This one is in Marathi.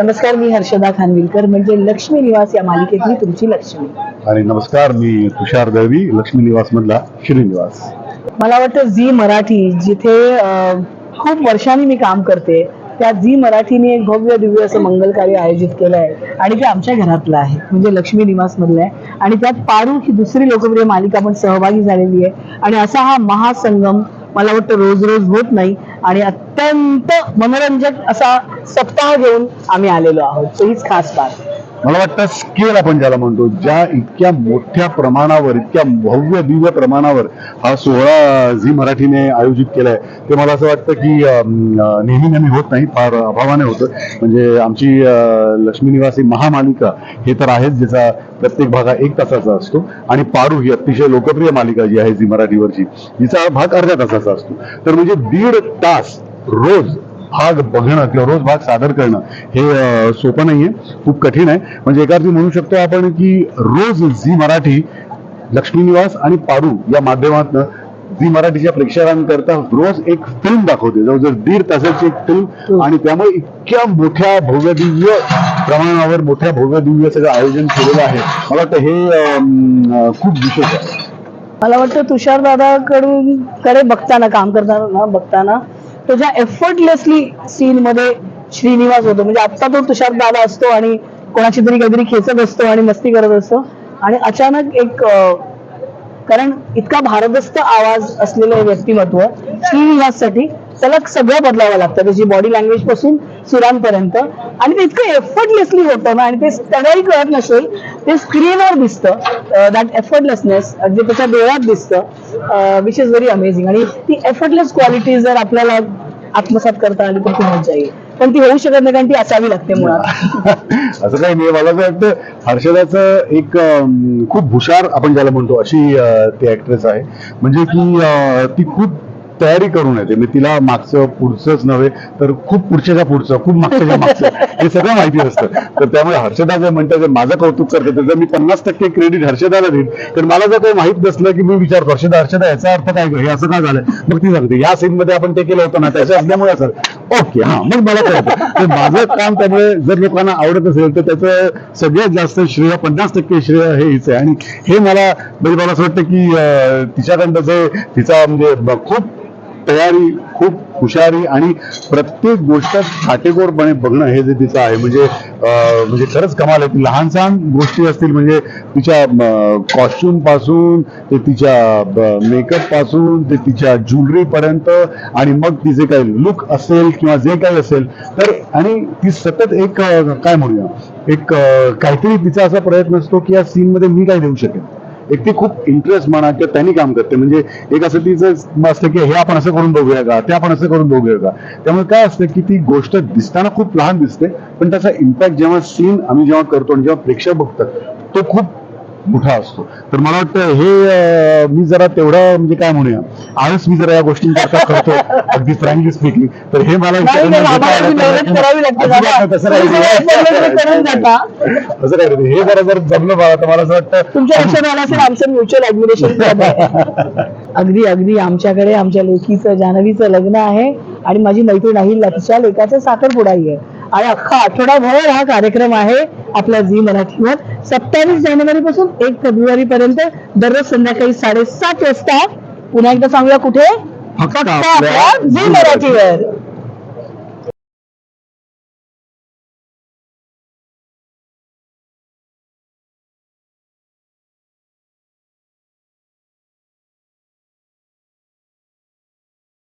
नमस्कार मी हर्षदा खानविलकर म्हणजे लक्ष्मी निवास या मालिकेतली तुमची लक्ष्मी. आणि नमस्कार मी तुषार दळवी लक्ष्मी निवास मधला श्रीनिवास. मला वाटतं झी मराठी जिथे खूप वर्षांनी मी काम करते त्या झी मराठीने एक भव्य दिव्य असं मंगल कार्य आयोजित केलं आहे. आणि ते आमच्या घरातलं आहे म्हणजे लक्ष्मी निवास मधलं आहे. आणि त्यात पारू ही दुसरी लोकप्रिय मालिका पण सहभागी झालेली आहे. आणि असा हा महासंगम मला वाटतं रोज रोज होत नाही. आणि अत्यंत मनोरंजक असा सप्ताह घेऊन आम्ही आलेलो आहोत. तो हीच खास बात. मला वाटतं स्केल आपण ज्याला म्हणतो ज्या इतक्या मोठ्या प्रमाणावर इतक्या भव्य दिव्य प्रमाणावर हा सोहळा झी मराठीने आयोजित केलाय ते मला असं वाटतं की नेहमी नेहमी होत नाही फार अभावाने होतं. म्हणजे आमची लक्ष्मी निवासी महामालिका हे तर आहेच ज्याचा प्रत्येक भाग हा एक तासाचा असतो. आणि पारू ही अतिशय लोकप्रिय मालिका जी आहे झी मराठीवरची हिचा भाग अर्ध्या तासाचा असतो. तर म्हणजे दीड तास रोज भाग बघणं किंवा रोज भाग सादर करणं हे सोपं सोपं नाहीये. खूप कठीण आहे. म्हणजे एका अर्थी म्हणू शकतो आपण की रोज झी मराठी लक्ष्मी निवास आणि पारू या माध्यमातून झी मराठीच्या प्रेक्षकांकरता रोज एक फिल्म दाखवते. जवळजवळ दीड तासाची एक फिल्म आणि त्यामुळे इतक्या मोठ्या भव्यदिव्य प्रमाणावर मोठ्या भव्यदिव्य सगळं आयोजन केलेलं आहे. मला वाटतं हे अं, खूप विशेष आहे. मला वाटतं तुषार दादाकडून कडे बघताना काम करताना बघताना तो ज्या एफर्टलेसली सीन मध्ये श्रीनिवास होतो म्हणजे आता तो तुषार दादा असतो आणि कोणाची तरी काहीतरी खेचत असतो आणि मस्ती करत असतो. आणि अचानक एक कारण इतका भारदस्त आवाज असलेलं व्यक्तिमत्व श्रीनिवाससाठी त्याला सगळं बदलावं लागतं. त्याची बॉडी लँग्वेजपासून सुरांपर्यंत. आणि ते इतकं एफर्टलेसली होतं ना आणि ते त्यालाही कळत नसेल ते स्क्रीनवर दिसतं. Uh, दॅट एफर्टलेसनेस uh, जे त्याच्या डोळ्यात दिसतं विच इज व्हेरी अमेझिंग आणि ती एफर्टलेस क्वालिटी जर आपल्याला आत्मसात करता आली तर खूप मजा येईल. पण ती होऊ शकत नाही कारण ती असावी लागते मुळात. असं काही नाही मला वाटतं हर्षदाचं एक खूप हुशार आपण ज्याला म्हणतो अशी ती ऍक्ट्रेस आहे. म्हणजे की ती खूप तयारी करून येते. म्हणजे तिला मागचं पुढचंच नव्हे तर खूप पुढच्याच्या पुढचं खूप मागच्याच्या मागचं हे सगळं माहिती असतं. तर त्यामुळे हर्षदा जे म्हणतात माझं कौतुक करते त्याचं मी पन्नास टक्के क्रेडिट हर्षदाला देईन तर मला जर काही माहीत नसलं की मी विचार हर्षदा हर्षदा याचा अर्थ काय हे असं काय झालं? मग ती सांगते या सीनमध्ये आपण ते केलं होतं ना त्याच्या असल्यामुळे असं. ओके हा मग मला कळतं. तर माझं काम त्यामुळे जर लोकांना आवडत असेल तर त्याचं सगळ्यात जास्त श्रेय पन्नास टक्के श्रेय हे हिच आहे. आणि हे मला म्हणजे मला असं वाटतं की तिच्याकडनं जे तिचा म्हणजे खूप तयारी खूप हुशारी आणि प्रत्येक गोष्ट काटेकोरपणे बघणं हे जे तिचं आहे. म्हणजे म्हणजे खरंच कमाल आहे. लहान सहान गोष्टी असतील म्हणजे तिच्या कॉस्ट्युमपासून ते तिच्या मेकअपपासून ते तिच्या ज्वेलरी पर्यंत आणि मग तिचे काही लुक असेल किंवा जे काही असेल तर आणि ती सतत एक काय म्हणूया एक काहीतरी तिचा असा प्रयत्न असतो की या सीन मध्ये मी काय देऊ शकेन. एक ती खूप इंटरेस्ट म्हणा किंवा त्यांनी काम करते. म्हणजे एक असं तिचं असतं की हे आपण असं करून बघूया का? ते आपण असं करून बघूया का? त्यामुळे काय असतं की ती गोष्ट दिसताना खूप लहान दिसते पण त्याचा इम्पॅक्ट जेव्हा सीन आम्ही जेव्हा करतो आणि जेव्हा प्रेक्षक बघतात तो खूप मोठा असतो. तर मला वाटतं हे मी जरा तेवढं म्हणजे काय म्हणूया आळस मी जरा या गोष्टींकरता करतो अगदी फ्रँकली स्पीकिंग तर हे मला. असं काय. हे जरा जर जमलं मला तर मला असं वाटतं तुमच्या लक्षात आलं असेल आमचं म्युच्युअल अगदी अगदी आमच्याकडे आमच्या लेखीचं जान्हवीचं लग्न आहे आणि माझी मैत्रीण आहे तिच्या लेखाचं साखरपुडाई आहे. आणि अख्खा आठवडाभर हा कार्यक्रम आहे. आपल्या झी मराठीवर. सत्तावीस जानेवारी पासून एक फेब्रुवारी पर्यंत दररोज संध्याकाळी साडेसात वाजता पुन्हा एकदा सांगूया कुठे? झी मराठीवर.